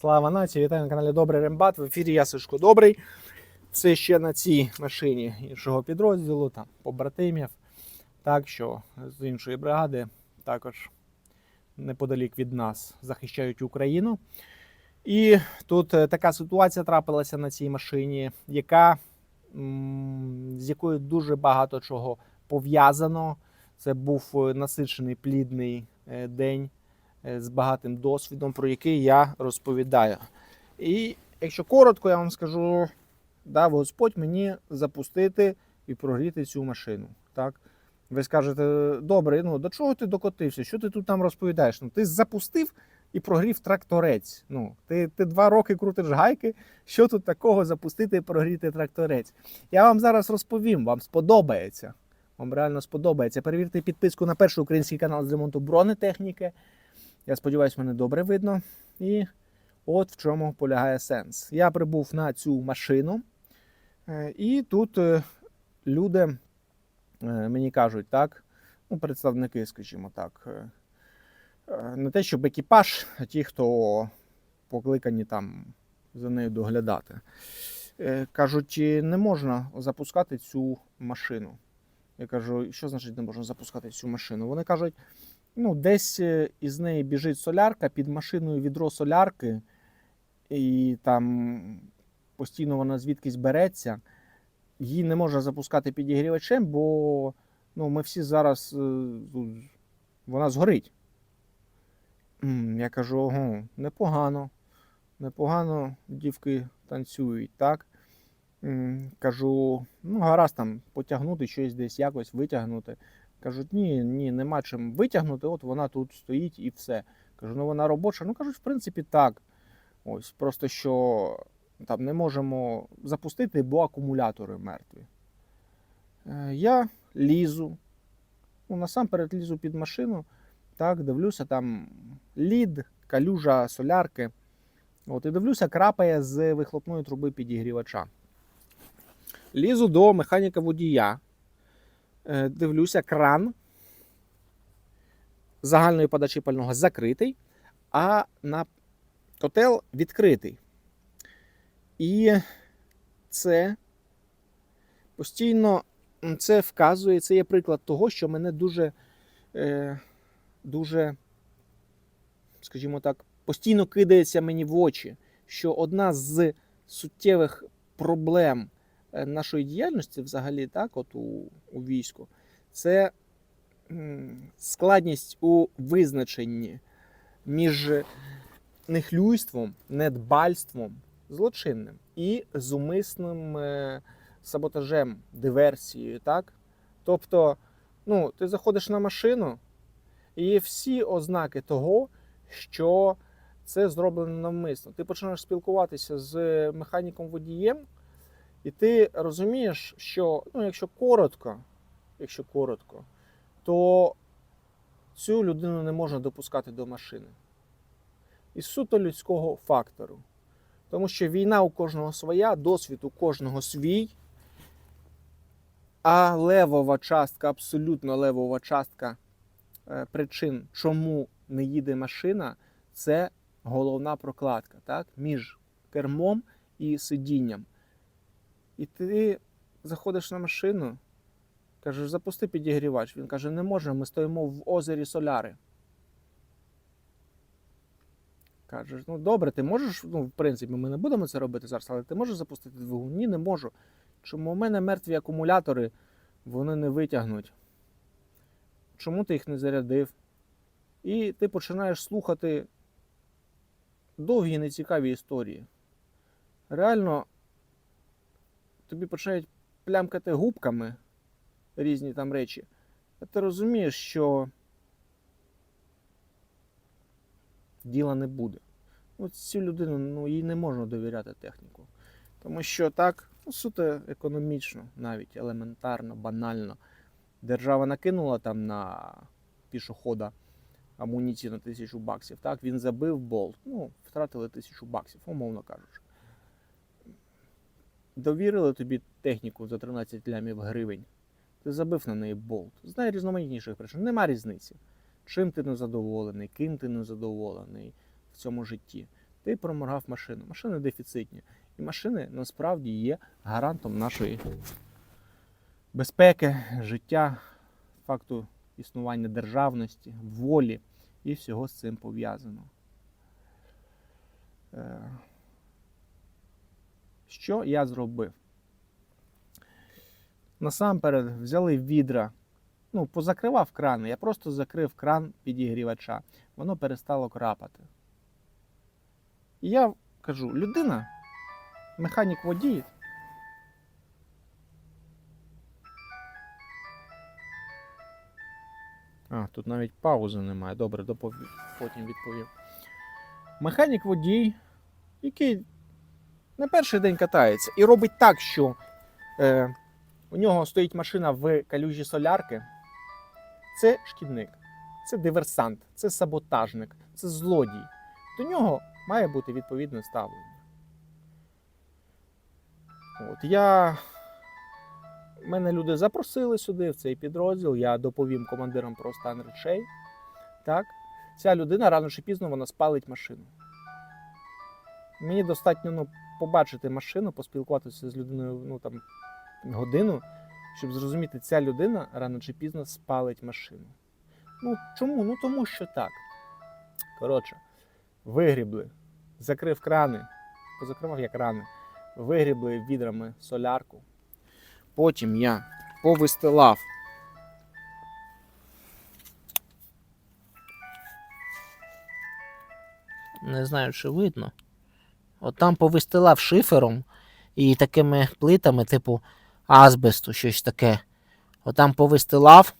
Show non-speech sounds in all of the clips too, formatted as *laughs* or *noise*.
Слава нації! Вітаю на каналі Добрий Рембат. В ефірі я Сашко Добрий. Це ще на цій машині іншого підрозділу, там побратимів. Так що з іншої бригади також неподалік від нас захищають Україну. І тут е, така ситуація трапилася на цій машині, яка з якою дуже багато чого пов'язано. Це був е, насичений плідний е, день з багатим досвідом, про який я розповідаю. І якщо коротко, я вам скажу, дав Господь мені запустити і прогріти цю машину. Так? Ви скажете, добре, ну до чого ти докотився? Що ти тут там розповідаєш? Ну, ти запустив і прогрів тракторець. Ну, ти, ти два роки крутиш гайки. Що тут такого запустити і прогріти тракторець? Я вам зараз розповім, вам сподобається. Вам реально сподобається. Перевірте підписку на перший український канал з ремонту бронетехніки. Я сподіваюся, мене добре видно. І от в чому полягає сенс. Я прибув на цю машину, е, і тут е, люди е, мені кажуть, так, ну, представники, скажімо так, не те, щоб екіпаж, а ті, хто покликані там за нею доглядати. Кажуть, не можна запускати цю машину. Я кажу, що значить не можна запускати цю машину? Вони кажуть, ну, десь е, із неї біжить солярка, під машиною відро солярки, і там постійно вона звідкись береться. Її не можна запускати підігрівачем, бо ну, ми всі зараз е, ну, вона згорить. Я кажу, ого, непогано. Непогано дівки танцюють, так? Кажу, ну гаразд там потягнути щось десь якось витягнути. Кажуть, ні, ні, нема чим витягнути, от вона тут стоїть і все. Кажу, ну вона робоча. Ну кажуть, в принципі, так. Ось, просто що там не можемо запустити, бо акумулятори мертві. Е, Я лізу, ну, насамперед лізу під машину, так, дивлюся, там лід, калюжа, солярки. От, і дивлюся, крапає з вихлопної труби підігрівача. Лізу до механіка водія. Е, Дивлюся, кран загальної подачі пального закритий, а на котел відкритий. І це постійно це вказує, це є приклад того, що мене дуже, е, дуже, скажімо так, постійно кидається мені в очі, що одна з суттєвих проблем нашої діяльності, взагалі, так, от у, у війську, це складність у визначенні між нехлюйством, недбальством, злочинним і зумисним е, саботажем, диверсією. Так? Тобто, ну, ти заходиш на машину, і є всі ознаки того, що це зроблено навмисно. Ти починаєш спілкуватися з механіком водієм, і ти розумієш, що ну, якщо коротко, якщо коротко, то цю людину не можна допускати до машини. Із суто людського фактору. Тому що війна у кожного своя, досвід у кожного свій. А левова частка, абсолютно левова частка е, причин, чому не їде машина, це головна прокладка так? між кермом і сидінням. І ти заходиш на машину, кажеш, запусти підігрівач. Він каже, не можна, ми стоїмо в озері Соляри. Кажеш, ну добре, ти можеш, ну, в принципі, ми не будемо це робити зараз, але ти можеш запустити двигун? Ні, не можу. Чому у мене мертві акумулятори, вони не витягнуть? Чому ти їх не зарядив? І ти починаєш слухати довгі нецікаві історії. Реально, тобі починають плямкати губками різні там речі. А ти розумієш, що діла не буде. От цю людину ну, їй не можна довіряти техніку. Тому що так, ну, суто економічно, навіть елементарно, банально. Держава накинула там на пішохода амуніцію на тисячу баксів. Так, він забив болт. Ну, втратили тисячу баксів, умовно кажучи. Довірили тобі техніку за 13 лямів гривень. Ти забив на неї болт. З найрізноманітніших причин. Нема різниці. Чим ти незадоволений, ким ти незадоволений в цьому житті. ти проморгав машину. Машини дефіцитні. І машини насправді є гарантом нашої безпеки, життя, факту існування державності, волі і всього з цим пов'язано. Що я зробив? Насамперед взяли відра, ну, позакривав крани. Я просто закрив кран підігрівача. Воно перестало крапати. І я кажу: людина, механік водій. А, тут навіть паузи немає. Добре, доповів, потім відповів. Механік водій, який не перший день катається, і робить так, що е, у нього стоїть машина в калюжі солярки. Це шкідник, це диверсант, це саботажник, це злодій. До нього має бути відповідне ставлення. От я. Мене люди запросили сюди, в цей підрозділ. Я доповім командирам про стан речей. Так? Ця людина рано чи пізно вона спалить машину. Мені достатньо ну, побачити машину, поспілкуватися з людиною ну, там, годину, щоб зрозуміти, ця людина рано чи пізно спалить машину. Ну чому? Ну тому що так. Коротше, вигрібли, закрив крани, позакривав я крани, вигрібли відрами солярку. Потім я повистилав. не знаю, чи видно. От там повистилав шифером і такими плитами, типу азбесту, щось таке. От там повистилав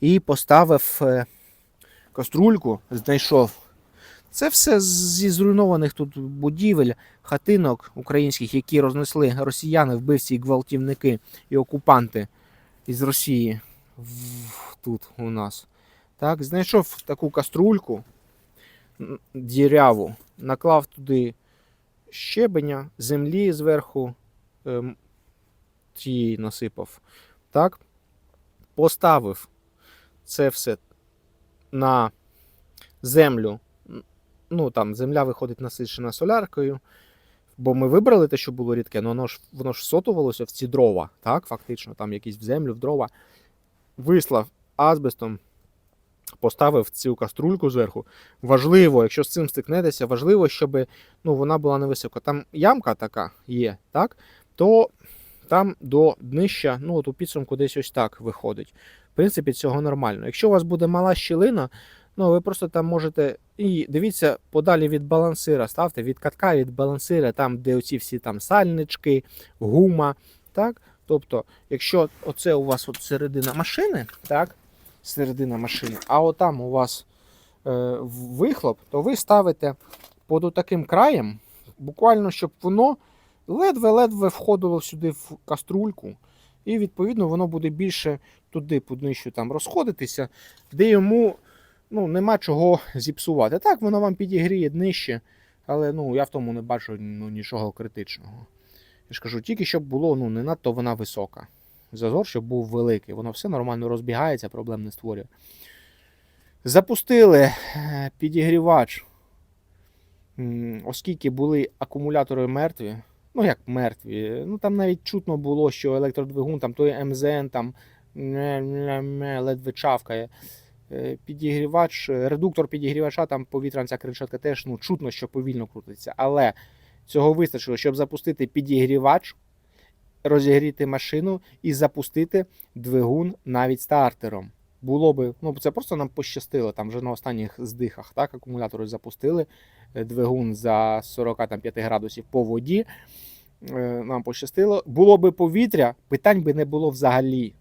і поставив е, Каструльку знайшов. Це все зі зруйнованих тут будівель, хатинок українських, які рознесли росіяни, вбивці гвалтівники і окупанти із Росії тут у нас. Так, знайшов таку каструльку діряву, наклав туди щебеня, землі зверху ем, тієї насипав. Так, поставив це все на землю. Ну, там земля виходить насичена соляркою. Бо ми вибрали те, що було рідке, але воно ж воно ж всотувалося в ці дрова, так, фактично, там якісь в землю, в дрова. Вислав азбестом, поставив цю каструльку зверху. Важливо, якщо з цим стикнетеся, важливо, щоб ну, вона була невисока. Там ямка така є, так, то там до днища, ну, от у підсумку десь ось так виходить. В принципі, цього нормально. Якщо у вас буде мала щілина, ну ви просто там можете. І дивіться, подалі від балансира, ставте від катка від балансира, там, де оці всі там сальнички, гума. так? Тобто, якщо оце у вас от середина машини, так, середина машини, а отам у вас е, вихлоп, то ви ставите під таким краєм, буквально, щоб воно ледве-ледве входило сюди в каструльку, і відповідно воно буде більше туди поднищу там розходитися, де йому ну, нема чого зіпсувати. Так, воно вам підігріє днище, але ну, я в тому не бачу ну, нічого критичного. Я ж кажу, тільки щоб було ну, не надто вона висока. Зазор, щоб був великий. Воно все нормально розбігається, проблем не створює. Запустили е, підігрівач, оскільки були акумулятори мертві. Ну, як мертві. Ну там навіть чутно було, що електродвигун, там той МЗН там ледве чавкає. Е, Підігрівач, редуктор підігрівача, там повітряна ця кричатка теж ну, чутно, що повільно крутиться. Але цього вистачило, щоб запустити підігрівач, розігріти машину і запустити двигун навіть стартером. Було би, ну це просто нам пощастило. Там вже на останніх здихах так, акумулятори запустили е, двигун за 45 градусів по воді. Е, Нам пощастило. Було би повітря, питань би не було взагалі.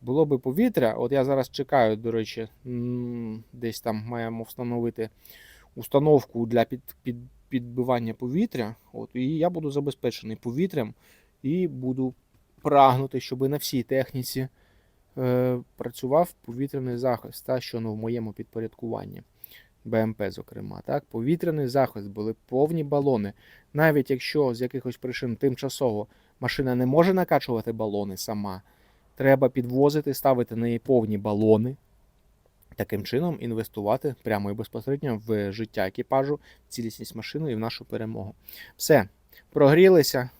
Було би повітря. От я зараз чекаю, до речі, десь там маємо встановити установку для під, під, підбивання повітря. От, і я буду забезпечений повітрям і буду прагнути, щоб на всій техніці е, працював повітряний захист, та, що ну, в моєму підпорядкуванні. БМП, зокрема, так, повітряний захист, були повні балони. Навіть якщо з якихось причин тимчасово машина не може накачувати балони сама, треба підвозити, ставити на неї повні балони. таким чином інвестувати прямо і безпосередньо в життя екіпажу, в цілісність машини і в нашу перемогу. Все, прогрілися.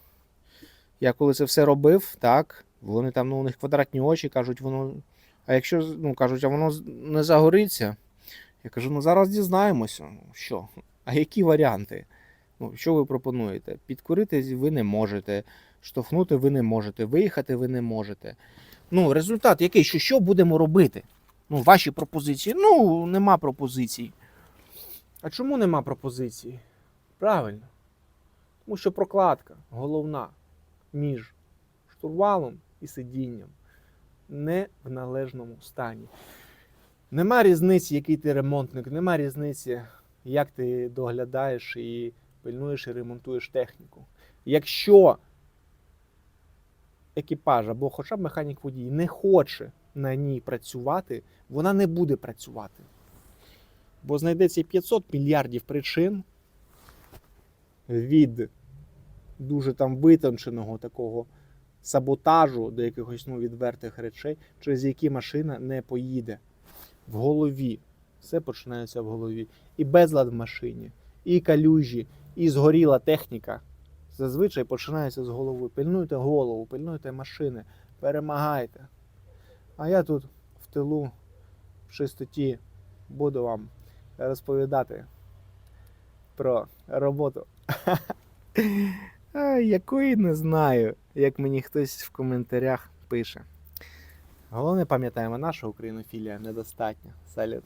Я коли це все робив, так, вони там ну, у них квадратні очі кажуть, воно. А якщо ну, кажуть, а воно не загориться, я кажу, ну зараз дізнаємося. Ну, що? А які варіанти? Ну, що ви пропонуєте? Підкурити ви не можете, штовхнути ви не можете, виїхати ви не можете. Ну, результат який? Що, що будемо робити? Ну, ваші пропозиції. Ну, нема пропозицій. А чому нема пропозицій? Правильно. Тому що прокладка головна між штурвалом і сидінням не в належному стані. Нема різниці, який ти ремонтник, нема різниці, як ти доглядаєш і пильнуєш і ремонтуєш техніку. Якщо екіпаж або хоча б механік водій не хоче на ній працювати, вона не буде працювати. Бо знайдеться 500 мільярдів причин від дуже там витонченого такого саботажу до якихось ну, відвертих речей, через які машина не поїде. В голові. Все починається в голові. І безлад в машині, і калюжі, і згоріла техніка. Зазвичай починається з голови. Пильнуйте голову, пильнуйте машини, перемагайте. А я тут в тилу, в чистоті, буду вам розповідати про роботу. *laughs* А, якої не знаю, як мені хтось в коментарях пише. Головне пам'ятаємо, наша українофілія недостатня. Салют.